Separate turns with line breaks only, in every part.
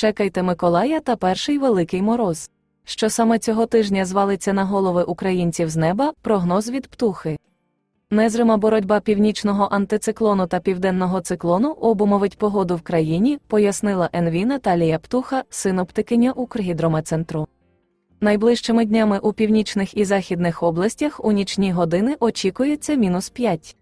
Чекайте Миколая та перший великий мороз. Що саме цього тижня звалиться на голови українців з неба, прогноз від птухи. Незрима боротьба північного антициклону та південного циклону обумовить погоду в країні, пояснила НВ Наталія Птуха, синоптикиня Укргідрометцентру. Найближчими днями у північних і західних областях у нічні години очікується мінус 5.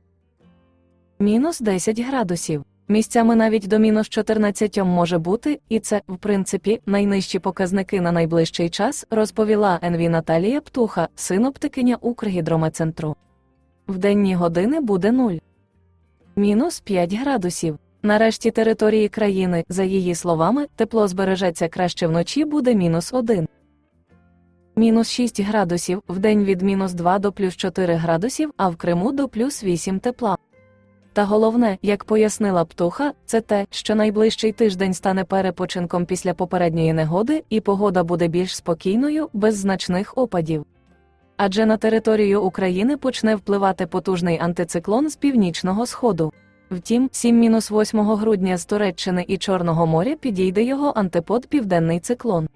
Мінус 10 градусів. Місцями навіть до мінус 14 може бути, і це, в принципі, найнижчі показники на найближчий час, розповіла НВ Наталія Птуха, синоптикиня Укргідрометцентру. В денні години буде 0. Мінус 5 градусів. Нарешті території країни, за її словами, тепло збережеться краще вночі буде мінус 1. Мінус 6 градусів, вдень від мінус 2 до плюс 4 градусів, а в Криму до плюс 8 тепла. Та головне, як пояснила птуха, це те, що найближчий тиждень стане перепочинком після попередньої негоди, і погода буде більш спокійною, без значних опадів. Адже на територію України почне впливати потужний антициклон з північного сходу. Втім, 7-8 грудня з Туреччини і Чорного моря підійде його антипод Південний циклон.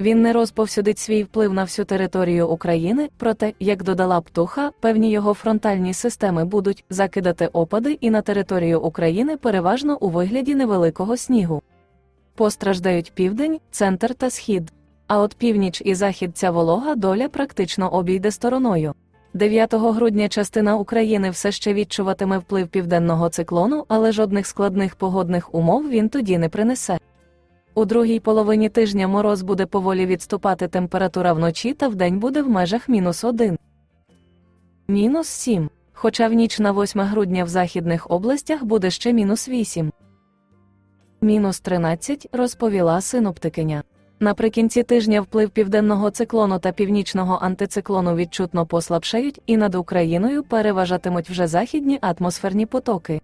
Він не розповсюдить свій вплив на всю територію України, проте, як додала птуха, певні його фронтальні системи будуть закидати опади і на територію України переважно у вигляді невеликого снігу. Постраждають південь, центр та схід. А от північ і захід ця волога доля практично обійде стороною. 9 грудня частина України все ще відчуватиме вплив південного циклону, але жодних складних погодних умов він тоді не принесе. У другій половині тижня мороз буде поволі відступати температура вночі та вдень буде в межах мінус 1. Мінус 7. Хоча в ніч на 8 грудня в західних областях буде ще мінус 8. Мінус 13, розповіла синоптикиня. Наприкінці тижня вплив південного циклону та північного антициклону відчутно послабшають і над Україною переважатимуть вже західні атмосферні потоки.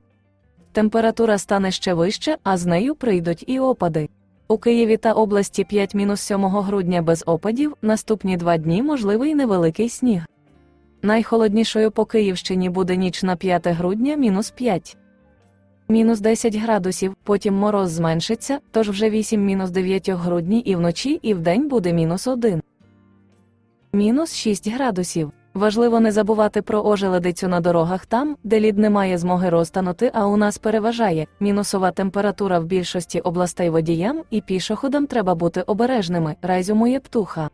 Температура стане ще вище, а з нею прийдуть і опади. У Києві та області 5-7 грудня без опадів, наступні два дні можливий невеликий сніг. Найхолоднішою по Київщині буде ніч на 5 грудня мінус 5. Мінус 10 градусів, потім мороз зменшиться, тож вже 8-9 грудні і вночі, і вдень буде мінус 1. Мінус 6 градусів. Важливо не забувати про ожеледицю на дорогах там, де лід не має змоги розтанути, а у нас переважає мінусова температура в більшості областей водіям, і пішоходам треба бути обережними, райзумує птуха.